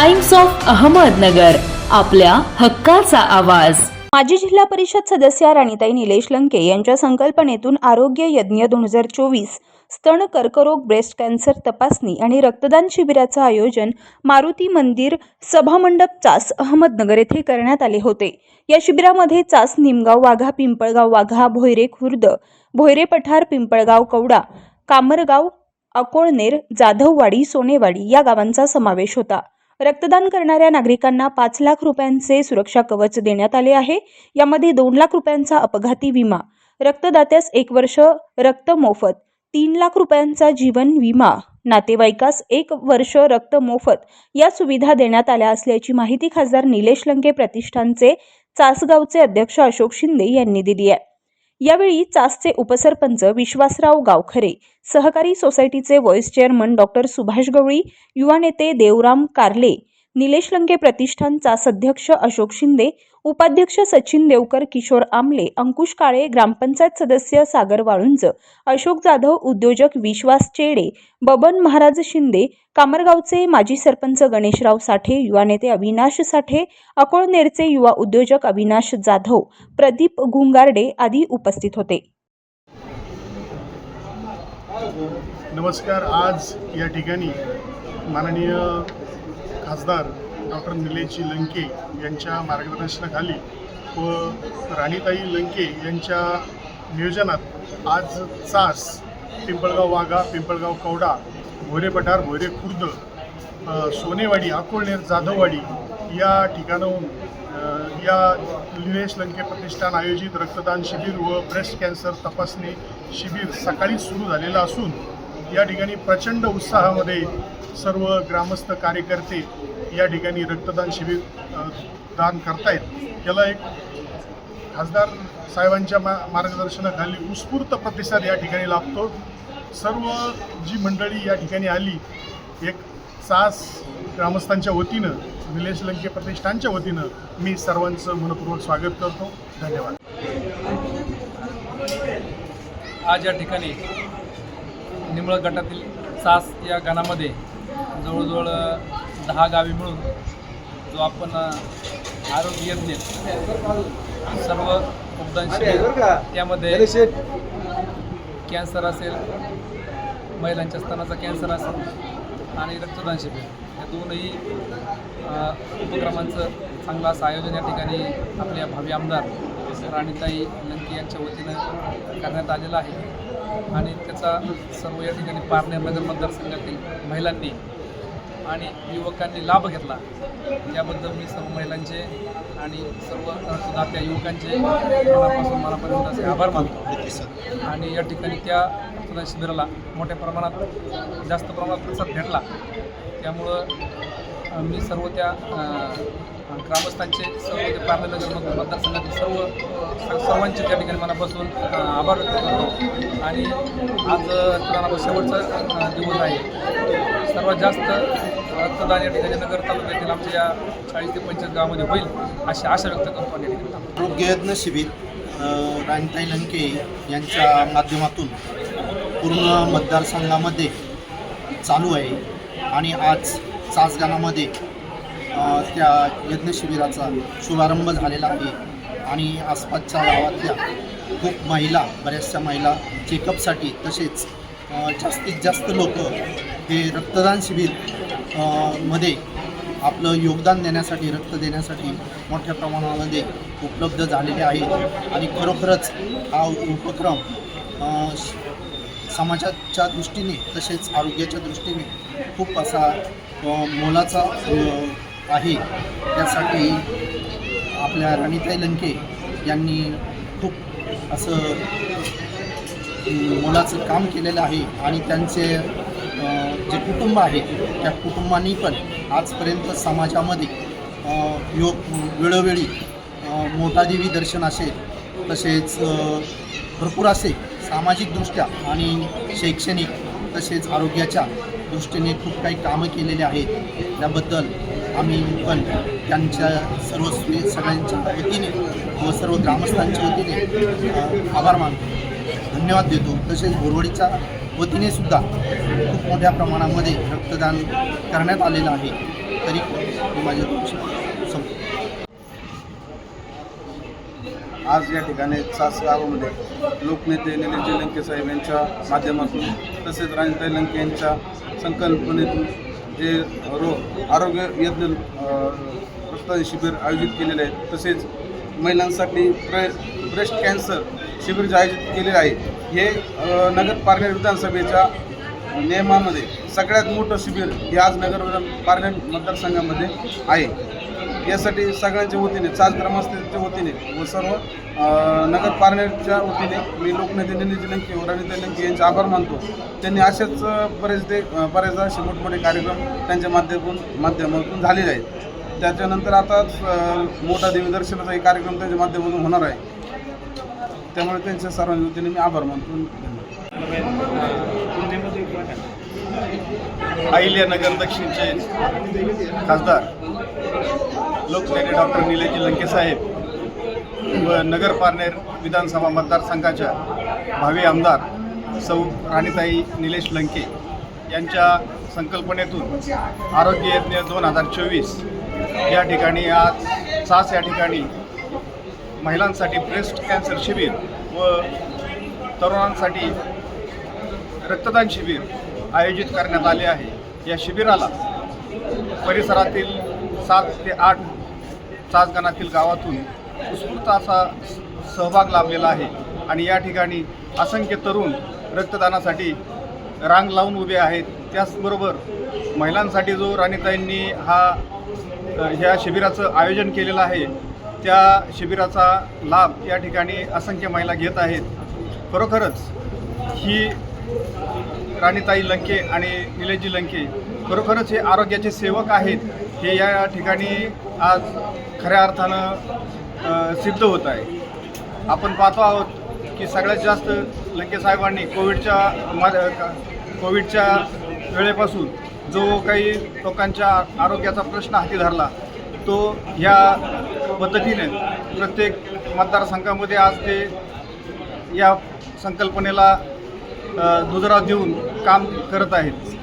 Times of Ahmednagar आपल्या हक्काचा आवाज. माजी जिल्हा परिषद सदस्या राणीताई निलेश लंके यांच्या संकल्पनेतून आरोग्य यज्ञ दोन हजार चोवीस स्तन कर्करोग ब्रेस्ट कॅन्सर तपासणी आणि रक्तदान शिबिराचं आयोजन मारुती मंदिर सभामंडप चास अहमदनगर येथे करण्यात आले होते. या शिबिरामध्ये चास निमगाव वाघा पिंपळगाव वाघा भोयरे खुर्द भोयरे पठार पिंपळगाव कवडा कामरगाव अकोळनेर जाधववाडी सोनेवाडी या गावांचा समावेश होता. रक्तदान करणाऱ्या नागरिकांना पाच लाख रुपयांचे सुरक्षा कवच देण्यात आले आहे. यामध्ये दोन लाख रुपयांचा अपघाती विमा रक्तदात्यास एक वर्ष रक्त मोफत तीन लाख रुपयांचा जीवन विमा नातेवाईकास एक वर्ष रक्त मोफत या सुविधा देण्यात आल्या असल्याची माहिती खासदार निलेश लंके प्रतिष्ठानचे चासगावचे अध्यक्ष अशोक शिंदे यांनी दिली आहे. यावेळी चासचे उपसरपंच विश्वासराव गावखरे सहकारी सोसायटीचे vice chairman doctor Subhash Gawali युवा नेते देवराम कारले निलेश लंके प्रतिष्ठान अध्यक्ष अशोक शिंदे उपाध्यक्ष सचिन देवकर किशोर आमले अंकुश काळे ग्रामपंचायत सदस्य सागर वाळुंज अशोक जाधव उद्योजक विश्वास चेडे बबन महाराज शिंदे कामरगावचे माजी सरपंच गणेशराव साठे युवा नेते अविनाश साठे अकोळनेरचे युवा उद्योजक अविनाश जाधव प्रदीप घुंगारडे आदी उपस्थित होते. नमस्कार. आज या ठिकाणी माननीय खासदार डॉक्टर निलेशजी लंके यांच्या मार्गदर्शनाखाली व राणीताई लंके यांच्या नियोजनात आज चास पिंपळगाव वाघा पिंपळगाव कवडा भोरे पठार भोरे खुर्द सोनेवाडी अकोळनेर जाधववाडी या ठिकाणाहून या निलेश लंके प्रतिष्ठान आयोजित रक्तदान शिबिर व ब्रेस्ट कॅन्सर तपासणी शिबिर सकाळी सुरू झालेलं असून या ठिकाणी प्रचंड उत्साहामध्ये सर्व ग्रामस्थ कार्यकर्ते या ठिकाणी रक्तदान शिबिर दान करतायत. याला एक खासदार साहेबांच्या मा मार्गदर्शनाखाली उत्स्फूर्त प्रतिसाद या ठिकाणी लाभतो. सर्व जी मंडळी या ठिकाणी आली एक सास ग्रामस्थांच्या वतीनं निलेश लंके प्रतिष्ठानच्या वतीनं मी सर्वांचं मनपूर्वक स्वागत करतो. धन्यवाद. आज या ठिकाणी निमळ गटातील सास या गाणामध्ये जवळजवळ दहा गावी मिळून जो आपण आरोग्य यज्ञ सर्व उपदान त्यामध्ये कॅन्सर असेल महिलांच्या स्तनाचा कॅन्सर असेल आणि रक्तदान शिबिर. या दोनही उपक्रमांचं चांगलं असं आयोजन या ठिकाणी आपल्या भावी आमदार राणीताई लंके यांच्या वतीनं करण्यात आलेलं आहे. आणि त्याचा सर्व या ठिकाणी पारनेर नगर मतदारसंघातील महिलांनी आणि युवकांनी लाभ घेतला त्याबद्दल मी सर्व महिलांचे आणि सर्व त्या युवकांचे मनापासून मनापर्यंत असे आभार मानतो. आणि या ठिकाणी त्या शिबिराला मोठ्या प्रमाणात जास्त प्रमाणात प्रतिसाद भेटला. त्यामुळं मी सर्व त्या ग्रामस्थांचे सर्व ते पार्लनगर मतदारसंघातील सर्व सर्वांचे त्या ठिकाणी मनापासून आभार व्यक्त करतो. आणि आज रक्तदानाचा शेवटचा दिवस आहे. सर्वात जास्त रक्तदान या ठिकाणी नगर तालुक्यातील आमच्या या चाळीस ते पंचवीस गावामध्ये होईल अशी आशा व्यक्त करतो आणि या ठिकाणी. शिबिर अ, लंके यांच्या माध्यमातून पूर्ण मतदारसंघामध्ये चालू आहे. आणि आज चासगाणामध्ये त्या यज्ञशिबिराचा शुभारंभ झालेला आहे. आणि आसपासच्या गावातल्या खूप महिला बऱ्याचशा महिला चेकअपसाठी तसेच जास्तीत जास्त लोक हे रक्तदान शिबिरमध्ये आपलं योगदान देण्यासाठी रक्त देण्यासाठी मोठ्या प्रमाणामध्ये उपलब्ध झालेले आहेत आणि खरोखरच हा उपक्रम समाजाच्या दृष्टीने तसेच आरोग्याच्या दृष्टीने खूप असा मोलाचा आहे. त्यासाठी आपल्या राणीताई लंके यांनी खूप असं मोलाचं काम केलेलं आहे. आणि त्यांचे जे कुटुंब आहे त्या कुटुंबांनी पण आजपर्यंत समाजामध्ये योग वेळोवेळी अ, मोठादेवी दर्शन असेल तसेच भरपूर असे सामाजिकदृष्ट्या आणि शैक्षणिक तसेच आरोग्याच्या दृष्टीने खूप काही कामं केलेली आहेत. त्याबद्दल आम्ही पण त्यांच्या सर्व सगळ्यांच्या वतीने व सर्व ग्रामस्थांच्या वतीने आभार मानतो. धन्यवाद देतो. तसेच बोरवडीच्या वतीने सुद्धा खूप मोठ्या प्रमाणामध्ये रक्तदान करण्यात आलेलं आहे. तरी माझ्या माझे संपतो आज या ठिकाणी सासगावामध्ये लोकनेते निलेशजी लंके साहेब यांच्या माध्यमातून तसेच राजताई लंके यांच्या संकल्पनेतून जे रो आरोग्य यज्ञ अ, रक्तदान शिबिर आयोजित केलेले आहे तसेच महिलांसाठी ब्रे ब्रेस्ट कॅन्सर शिबिर जे आयोजित केलेले आहे हे नगरपालिका नगर पारनेर विधानसभेच्या नियमामध्ये सगळ्यात मोठं शिबिर हे आज नगर विधान पारनेर मतदारसंघामध्ये आहे. यासाठी सगळ्यांच्या वतीने चाच ग्रामस्थांच्या वतीने व सर्व नगर पारनेरच्या वतीने मी लोकनेते निलेश लंके व रविंद्र लंके यांचे आभार मानतो. त्यांनी असेच अ, बरेच ते अ, बरेचदा असे मोठमोठे कार्यक्रम त्यांच्या माध्यमातून माध्यमातून झालेले आहेत. त्याच्यानंतर आताच अ, मोठा देवी दर्शनाचा एक कार्यक्रम त्यांच्या माध्यमातून होणार आहे. त्यामुळे त्यांच्या सर्वांच्या वतीने मी आभार मानतो. अहिल्यानगर दक्षिणचे खासदार. लोकनेते डॉक्टर निलेजी लंके साहेब व नगर पारनेर विधानसभा मतदारसंघाच्या भावी आमदार सौ राणीताई निलेश लंके यांच्या संकल्पनेतून आरोग्य यज्ञ दोन हजार चोवीस या ठिकाणी आज सास या ठिकाणी महिलांसाठी ब्रेस्ट कॅन्सर शिबिर व तरुणांसाठी रक्तदान शिबिर आयोजित करण्यात आले आहे. या शिबिराला परिसरातील सात ते आठ चाचगणातील गावातून उत्स्फूर्त असा सहभाग लाभलेला आहे. आणि या ठिकाणी असंख्य तरुण रक्तदानासाठी रांग लावून उभे आहेत. त्याचबरोबर महिलांसाठी जो राणीताईंनी हा ह्या शिबिराचं आयोजन केलेलं आहे त्या शिबिराचा लाभ या ठिकाणी असंख्य महिला घेत आहेत. खरोखरच ही राणीताई लंके आणि निलेशजी लंके खरोखरच हे आरोग्याचे सेवक आहेत. हे या ठिकाणी आज खऱ्या अर्थानं सिद्ध होत आहे. आपण पाहतो आहोत की सगळ्यात जास्त लंके साहेबांनी कोविडच्या मा- कोविडच्या वेळेपासून जो काही लोकांच्या आरोग्याचा प्रश्न हाती धरला तो ह्या पद्धतीने प्रत्येक मतदारसंघामध्ये आज ते या संकल्पनेला दुजरा देऊन काम करत आहेत.